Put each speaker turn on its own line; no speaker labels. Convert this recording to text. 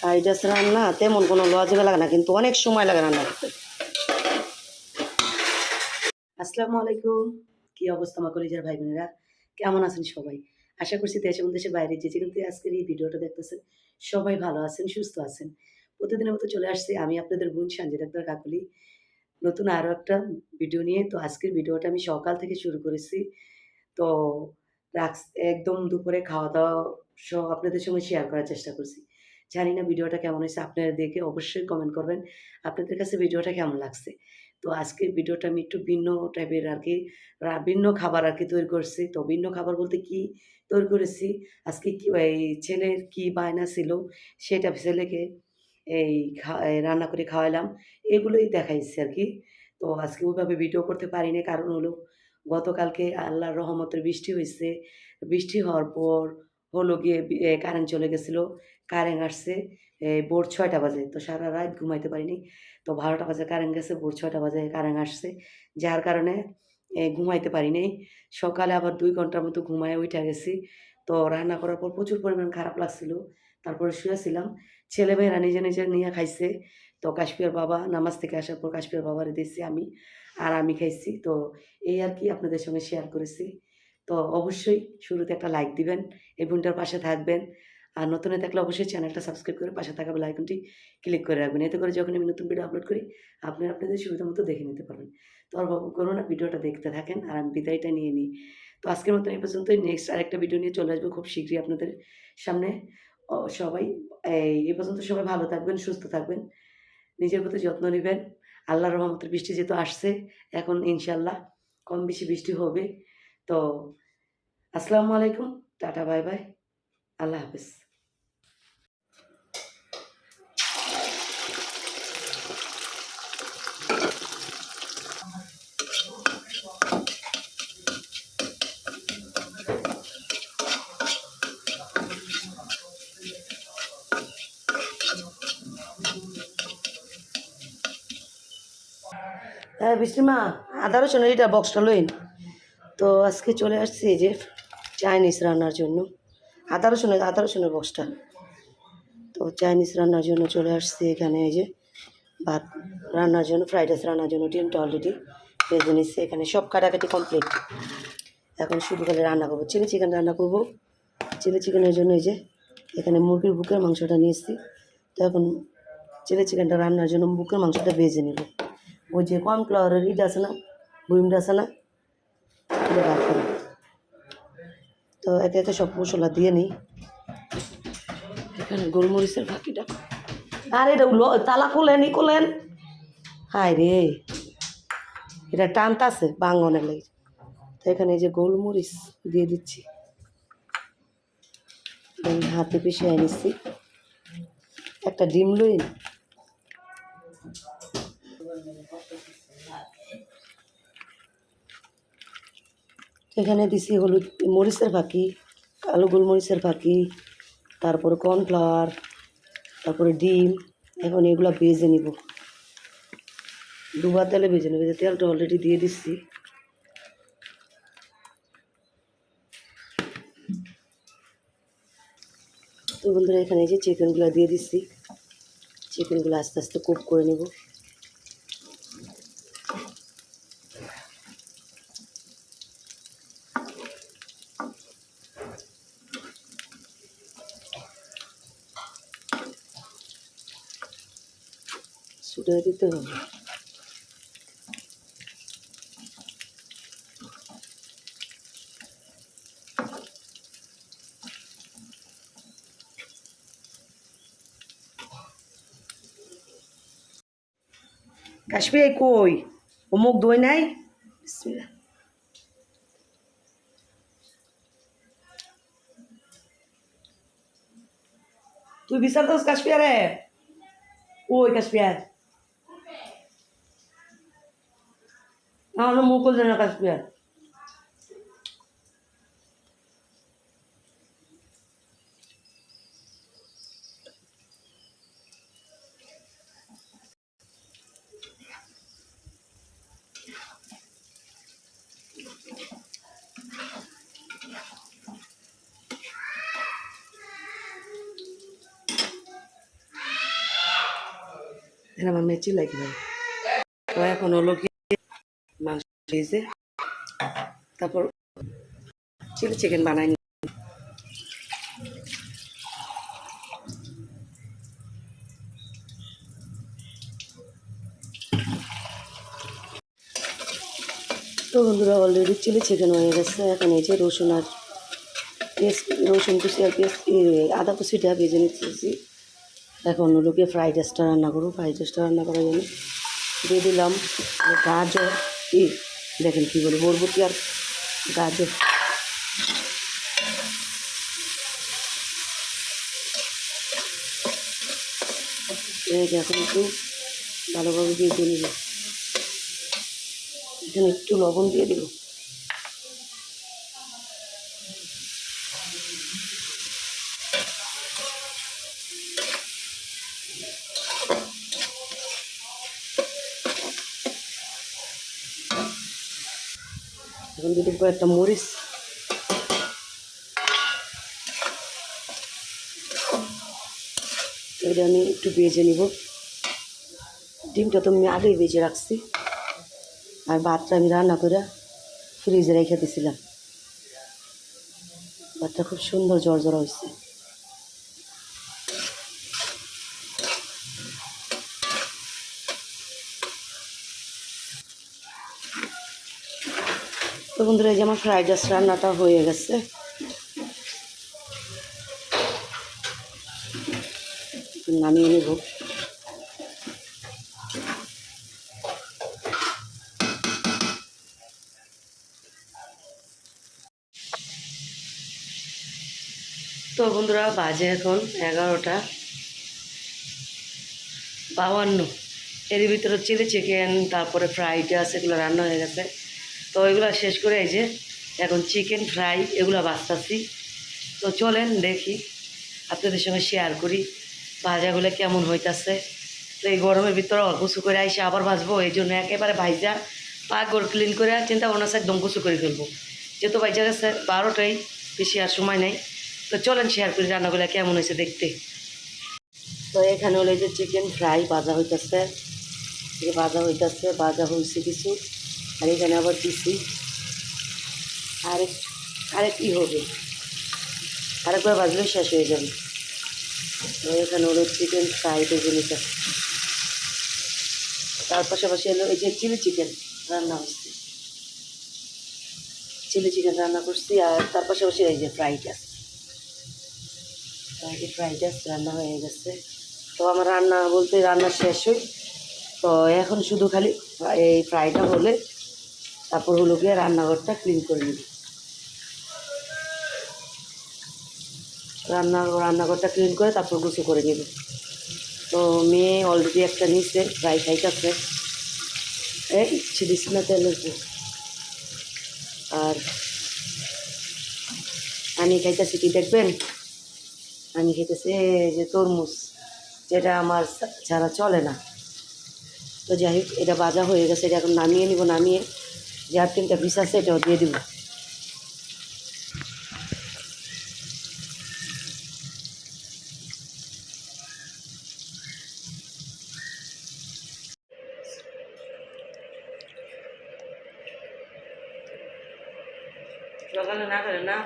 Fried rice রান্না তেমন কোনো লজবে লাগে না, কিন্তু অনেক সময় লাগে রান্না করতে। আসসালামু আলাইকুম। কি অবস্থা আমার কলিজার ভাই বোনেরা কেমন আছেন সবাই? আশা করছি দেশ এবং দেশের বাইরে যে যেখান থেকে আজকের এই ভিডিওটা দেখতেছেন, সবাই ভালো আছেন, সুস্থ আছেন। প্রতিদিনের মতো চলে আসছি আমি আপনাদের বোন সঞ্জিত আক্তার কাকলি। নতুন আরও একটা ভিডিও নিয়ে। তো আজকের ভিডিওটা আমি সকাল থেকে শুরু করেছি। তো একদম দুপুরে খাওয়া দাওয়া সহ আপনাদের সঙ্গে শেয়ার করার চেষ্টা করছি। জানি না ভিডিওটা কেমন হয়েছে, আপনারা দেখে অবশ্যই কমেন্ট করবেন, আপনাদের কাছে ভিডিওটা কেমন লাগছে? তো আজকের ভিডিওটা আমি একটু ভিন্ন টাইপের আর কি ভিন্ন খাবার আর কি তৈরি করছি। তো ভিন্ন খাবার বলতে কি তৈরি করেছি? আজকে কি, এই ছেলের কি বায়না ছিল সেটা ছেলেকে এই রান্না করে খাওয়াইলাম এগুলোই দেখাইছি আর কি তো আজকে ওইভাবে ভিডিও করতে পারিনি কারণ হলো গতকালকে আল্লাহর রহমতের বৃষ্টি হয়েছে। বৃষ্টি হওয়ার পর হলো গিয়ে কারেন্ট চলে গেছিল। কারেন্ট আসছে ভোর ছয়টা বাজে, তো সারা রাত ঘুমাইতে পারিনি। তো বারোটা বাজে কারেন্ট গেছে, ভোর ছয়টা বাজে কারেন্ট আসছে। যার কারণে ঘুমাইতে পারিনি সকালে আবার দুই ঘণ্টার মতো ঘুমায় উঠে গেছি। তো রান্না করার পর প্রচুর পরিমাণ খারাপ লাগছিল। তারপরে শুয়েছিলাম। ছেলেমেয়েরা নিজে নিজে নিয়ে খাইছে। তো কাশ্মীর বাবা, নামাজ থেকে আসার পর কাশ্মীর বাবারে দিয়েছি আমি, আর আমি খাইছি। তো এই আর কি আপনাদের সঙ্গে শেয়ার করেছি। তো অবশ্যই শুরুতে একটা লাইক দিবেন, এই বোনটার পাশে থাকবেন। আর নতুন হয়ে থাকলে অবশ্যই চ্যানেলটা সাবস্ক্রাইব করে পাশে থাকা বেল আইকনটি ক্লিক করে রাখবেন। এতে করে যখন আমি নতুন ভিডিও আপলোড করি, আপনি আপনাদের সুবিধা মতো দেখে নিতে পারবেন। তো আর বাবু করুন না, ভিডিওটা দেখতে থাকেন আর আমি বিদায়টা নিয়ে নিই। তো আজকের মতন এই পর্যন্তই। নেক্সট আরেকটা ভিডিও নিয়ে চলে আসব খুব শীঘ্রই আপনাদের সামনে। সবাই এই পর্যন্ত সবাই ভালো থাকবেন, সুস্থ থাকবেন। নিজের প্রতি যত্ন নেবেন। আল্লাহর রহমতের বৃষ্টি যেহেতু আসছে, এখন ইনশাল্লাহ কম বেশি বৃষ্টি হবে। তো আসসালামু আলাইকুম, টাটা, বাই বাই। আল্লাহ হাফেজ। হ্যাঁ বৃষ্টির মা আদা, রসুন এইটা বক্সটা লইন। তো আজকে চলে আসছি যে চাইনিজ রান্নার জন্য। আদা রসুনের আদা, রসুনের বক্সটা তো চাইনিজ রান্নার জন্য চলে আসছি এখানে এই যে ভাত রান্নার জন্য ফ্রাইড রাইস রান্নার জন্য, ডিমটা অলরেডি ভেজে নিচ্ছে এখানে। সব কাটাকাটি কমপ্লিট এখন শুধু করে রান্না করব। চিলি চিকেন রান্না করব। চিলি চিকেনের জন্য এই যে এখানে মুরগির বুকের মাংসটা নিয়ে এসেছি। তো এখন চিলি চিকেনটা রান্নার জন্য বুকের মাংসটা ভেজে নেব। ওই যে কর্নফ্লাওয়ারের ইট আছে না বুইমটা আছে না তো একে একে সব মশলা দিয়ে নিই। এখানে গোলমরিচের ফাঁকিটা। আর এটা তালা খুলেন, ই খুলেন। হায় রে, এটা টানতাছে বাঙ্গনের লাগে। তো এখানে এই যে গোলমরিচ দিয়ে দিচ্ছি। হাতে পিষে নিচ্ছি একটা ডিম লইন এখানে দিছি হলুদ মরিচের ফাঁকি কালো গোলমরিচের ফাঁকি তারপরে কর্নফ্লাওয়ার, তারপরে ডিম, এখন এগুলো ভেজে নিব। দুবার তেলে ভেজে নেব তেলটা অলরেডি দিয়ে দিচ্ছি। তো বন্ধুরা, এখানে যে চিকেনগুলো দিয়ে দিচ্ছি। চিকেনগুলো আস্তে আস্তে কুক করে নেব। সুটে দিতে হবে কাশ্মীর কই ও মুখ দই নাই বিসমিল্লাহ। তুই বিচার দোস কাশ্মীরে ওই কাশ্মীর আমার মুকুল দেনা কাশ্মীর। আমার মেয়ে চিল্লাই কীভাবে তো এখন হলো কি ভেজে তারপর চিলি চিকেন বানাই তো বন্ধুরা অলরেডি চিলি চিকেন হয়ে গেছে। এখন এই যে রসুন আর পেঁয়াজ রসুন কুচি আর এ, আদা কুচিটা ভেজে নিতেছি এখন হলো ফ্রাইড রাইসটা রান্না করব। ফ্রাইড রাইসটা রান্না করার জন্য দিয়ে দিলাম। গাজর দেখেন কী বলি, বরবটি আর গাজর। এখন একটু ভালোভাবে দিয়ে নিব। এখানে একটু লবণ দিয়ে দিব। এখন দিয়ে দেবো একটা মরিচ। এটা আমি একটু বেজে নিব। ডিমটা তো আমি আগেই বেজে রাখছি। আর ভাতটা আমি রান্না করে ফ্রিজে রেখে দিয়েছিলাম ভাতটা খুব সুন্দর জর্জরা হয়েছে। তো বন্ধুরা, এই যে আমার ফ্রাইড রাইস রান্নাটা হয়ে গেছে। নামিয়ে নেব। তো বন্ধুরা, বাজে এখন এগারোটা। বাউান্ন। এর ভিতরে চিলি চিকেন তারপরে ফ্রাইড রাইস এগুলো রান্না হয়ে গেছে। তো এগুলো শেষ করে এই যে এখন চিকেন ফ্রাই এগুলো বাঁচতাছি। তো চলেন দেখি, আপনাদের সঙ্গে শেয়ার করি, ভাজাগুলো কেমন হইতাছে। তো এই গরমের ভিতরে অল্প করে আইসে আবার ভাজবো, এই জন্য একেবারে ভাইজা পাকঘর ক্লিন করে চিন্তা ভাবনা একদম কুচু করে ফেলব। যেহেতু ভাইজা গেছে বারোটাই বেশি আর সময় নেই। তো চলেন শেয়ার করি রান্নাগুলো কেমন হয়েছে দেখতে। তো এখানে হলো যে চিকেন ফ্রাই ভাজা হইতেছে। ভাজা হইতেছে, ভাজা হয়েছে কিছু। আর এখানে আবার দিছি আরেক আরেক কী হবে? আরেকবার ভাজলে শেষ হয়ে যাবে। এখানে হলো চিকেন ফ্রাই নিতে তার পাশাপাশি হলো এই যে চিলি চিকেন রান্না হচ্ছে চিলি চিকেন রান্না করছি আর তার পাশাপাশি এই যে ফ্রাইড রাইস এই ফ্রাইড রান্না হয়ে গেছে। তো আমার রান্না বলতে রান্না শেষ হই। তো এখন শুধু খালি এই ফ্রাইটা হলে তারপর হলো গিয়ে রান্নাঘরটা ক্লিন করে নিবি। রান্না, রান্নাঘরটা ক্লিন করে তারপর গুছো করে নেবে। তো মেয়ে অলরেডি একটা নিচ্ছে ফ্রাই খাইতেছে এই দিস না তেলের আর আমি খাইতেছি কি দেখবেন? আমি খাইতেছি এই যে তরমুজ, যেটা আমার ছাড়া চলে না। তো যাই হোক, এটা বাজা হয়ে গেছে, এটা এখন নামিয়ে নিব, নামিয়ে যে আর তিনটা পিস আছে এটাও দিয়ে দিব সকালে না